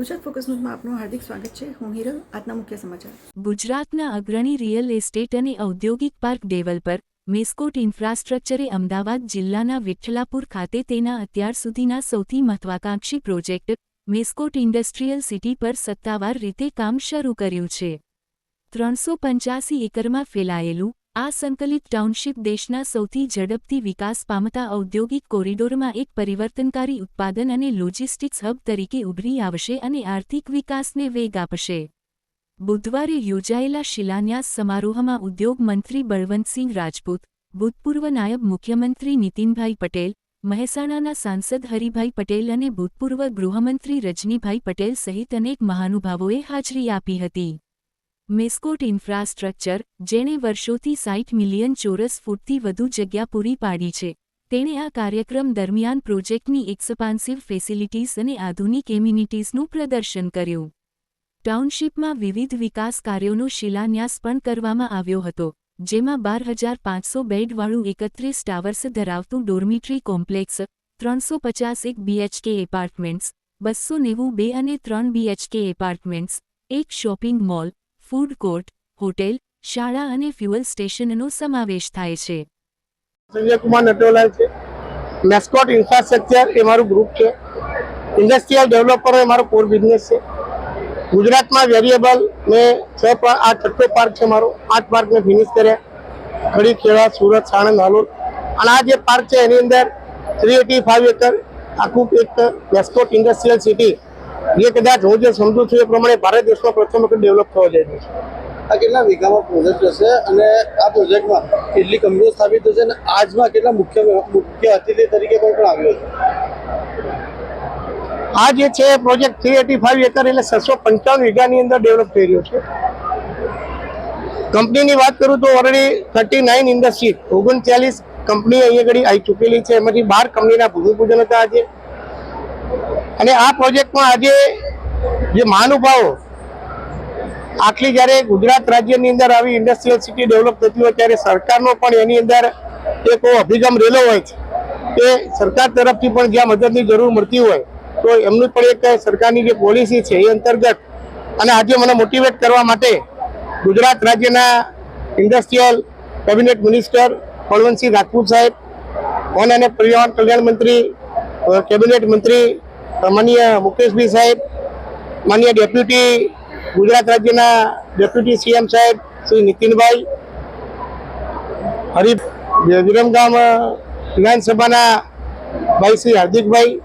Gujarat focus ન્યૂઝમાં આપનું હાર્દિક સ્વાગત છે. હું હિરલ, આજના મુખ્ય સમાચાર. ગુજરાતના અગ્રણી રિયલ એસ્ટેટ અને ઔદ્યોગિક પાર્ક ડેવલપર, મેસ્કોટ ઇન્ફ્રાસ્ટ્રક્ચરે અમદાવાદ જિલ્લાના વિઠ્ઠલાપુર ખાતે તેના અત્યાર સુધીના સૌથી મહત્વાકાંક્ષી પ્રોજેક્ટ, મેસ્કોટ ઇન્ડસ્ટ્રીયલ સિટી પર સત્તાવાર રીતે કામ શરૂ કર્યું છે. ત્રણસો પંચ્યાસી એકરમાં ફેલાયેલું આ સંકલિત ટાઉનશીપ દેશના સૌથી ઝડપથી વિકાસ પામતા ઔદ્યોગિક કોરિડોરમાં એક પરિવર્તનકારી ઉત્પાદન અને લોજિસ્ટિક્સ હબ તરીકે ઉભરી આવશે અને આર્થિક વિકાસને વેગ આપશે. બુધવારે યોજાયેલા શિલાન્યાસ સમારોહમાં ઉદ્યોગ મંત્રી બળવંતસિંહ રાજપૂત, ભૂતપૂર્વ નાયબ મુખ્યમંત્રી નીતિનભાઈ પટેલ, મહેસાણાના સાંસદ હરિભાઈ પટેલ અને ભૂતપૂર્વ ગૃહમંત્રી રજનીભાઈ પટેલ સહિત અનેક મહાનુભાવોએ હાજરી આપી હતી. મેસ્કોટ ઇન્ફ્રાસ્ટ્રક્ચર, જેણે વર્ષોથી સાઠ મિલિયન ચોરસ ફૂટથી વધુ જગ્યા પૂરી પાડી છે. તેણે આ કાર્યક્રમ દરમિયાન પ્રોજેક્ટની એક્સપાન્સિવ ફેસિલિટીઝ અને આધુનિક એમ્યુનિટીઝનું પ્રદર્શન કર્યું. ટાઉનશીપમાં વિવિધ વિકાસ કાર્યોનો શિલાન્યાસ પણ કરવામાં આવ્યો હતો, જેમાં બાર હજાર પાંચસો બેડવાળું એકત્રીસ ટાવર્સ ધરાવતું ડોર્મિટરી કોમ્પ્લેક્સ ત્રણસો પચાસ એક બીએચકે એપાર્ટમેન્ટ્સ બસો નેવું બે અને ત્રણ બીએચકે એપાર્ટમેન્ટ્સ એક shopping mall food court, hotel, શાળા અને ફ્યુઅલ સ્ટેશનનો સમાવેશ થાય છે. સંજય કુમાર નટોલાલ છે મેસ્કોટ ઇન્ફ્રાસ્ટ્રક્ચર એ મારું ગ્રુપ છે. ઇન્ડસ્ટ્રીયલ ડેવલપર એ મારો કોર બિઝનેસ છે. ગુજરાતમાં વેરિયેબલ મેં છ આ છઠ્ઠો પાર્ક છે મારો. આઠ પાર્ક મેં ફિનિશ કર્યા. ખડી, ખેડા, સુરત, સાણંદ, હાલોલ. અને આ જે પાર્ક છે એની અંદર થ્રી એટી ફાઇવ એકર આખું એક મેસ્કોટ ઇન્ડસ્ટ્રીયલ સિટી જે કદાચ હું જે સમજુ છું એ પ્રમાણે ભારત દેશમાં પ્રથમ વખત ડેવલપ થવા જાય છે. આ કેટલા વીઘામાં પ્રોજેક્ટ હશે અને આ પ્રોજેક્ટમાં કેટલી કંપનીઓ સ્થાપિત થશે અને આજમાં કેટલા મુખ્ય મુખ્ય અતિથિ તરીકે કોઈ પણ આવ્યો છે? આ જે છે project three eighty five acre એટલે છસો પંચાવન વીઘાની અંદર ડેવલપ થઈ રહ્યો છે. કંપનીની વાત કરું તો ઓલરેડી થર્ટી નાઇન ઇન્ડસ્ટ્રી ઓગણચાલીસ કંપની અહીંયા આગળ આવી ચૂકેલી છે. એમાંથી બાર કંપનીના ભૂમિપૂજન હતા આજે. અને આ પ્રોજેક્ટમાં આજે જે મહાનુભાવો આટલી જ્યારે ગુજરાત રાજ્યની અંદર આવી ઇન્ડસ્ટ્રીયલ સિટી ડેવલપ થતી હોય ત્યારે સરકારનો પણ એની અંદર એક અભિગમ રહેલો હોય છે કે સરકાર તરફથી પણ જ્યાં મદદની જરૂર મળતી હોય તો એમનું પણ એક સરકારની જે પોલિસી છે એ અંતર્ગત અને આજે મને મોટિવેટ કરવા માટે ગુજરાત રાજ્યના industrial cabinet minister Balwantsinh Rajput સાહેબ, વન અને પર્યાવરણ કલ્યાણ મંત્રી કેબિનેટ મંત્રી અ, માનનીય મુકેશભાઈ સાહેબ માનીય ડેપ્યુટી ગુજરાત રાજ્યના ડેપ્યુટી સીએમ સાહેબ શ્રી નીતિનભાઈ હરિફ વિરમગામ વિધાનસભાના ભાઈ શ્રી હાર્દિકભાઈ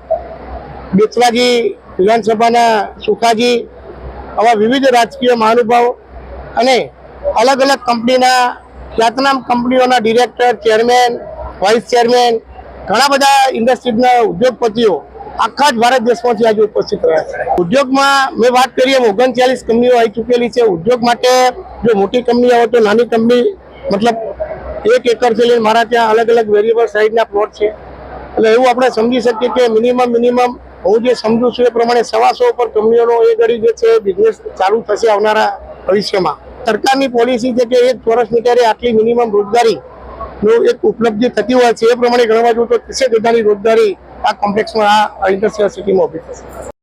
બેચવાજી વિધાનસભાના સુખાજી આવા વિવિધ રાજકીય મહાનુભાવો અને અલગ અલગ કંપનીના ખ્યાતનામ કંપનીઓના ડિરેક્ટર ચેરમેન વાઇસ ચેરમેન ઘણા બધા ઇન્ડસ્ટ્રીઝના ઉદ્યોગપતિઓ આખા જ ભારત દેશમાંથી આજે ઉપસ્થિત રહ્યા છે. ઉદ્યોગમાં મેં વાત કરી એમ ઓગણચાલીસ કંપનીઓ આવી ચૂકેલી છે. ઉદ્યોગ માટે જો મોટી કંપની આવે તો નાની કંપની, મતલબ એક એકરથી લઈને મારા ત્યાં અલગ અલગ વેરિયેબલ સાઈડના પ્લોટ છે. એટલે એવું આપણે સમજી શકીએ કે મિનિમમ મિનિમમ હું જે સમજુ છું એ પ્રમાણે સવાસો ઉપર કંપનીઓનો એ ગળી જે છે બિઝનેસ ચાલુ થશે આવનારા ભવિષ્યમાં. સરકારની પોલિસી છે કે એક ચોરસ મીટરે આટલી મિનિમમ રોજગારી નો એક ઉપલબ્ધિ થતી હોય છે. એ પ્રમાણે ગણવા જોઈએ તો ત્રીસેક હજારની રોજગારી આ કોમ્પ્લેક્સમાં આ ઇન્ડસ્ટ્રીયલ સિટીમાં ઊભી થશે.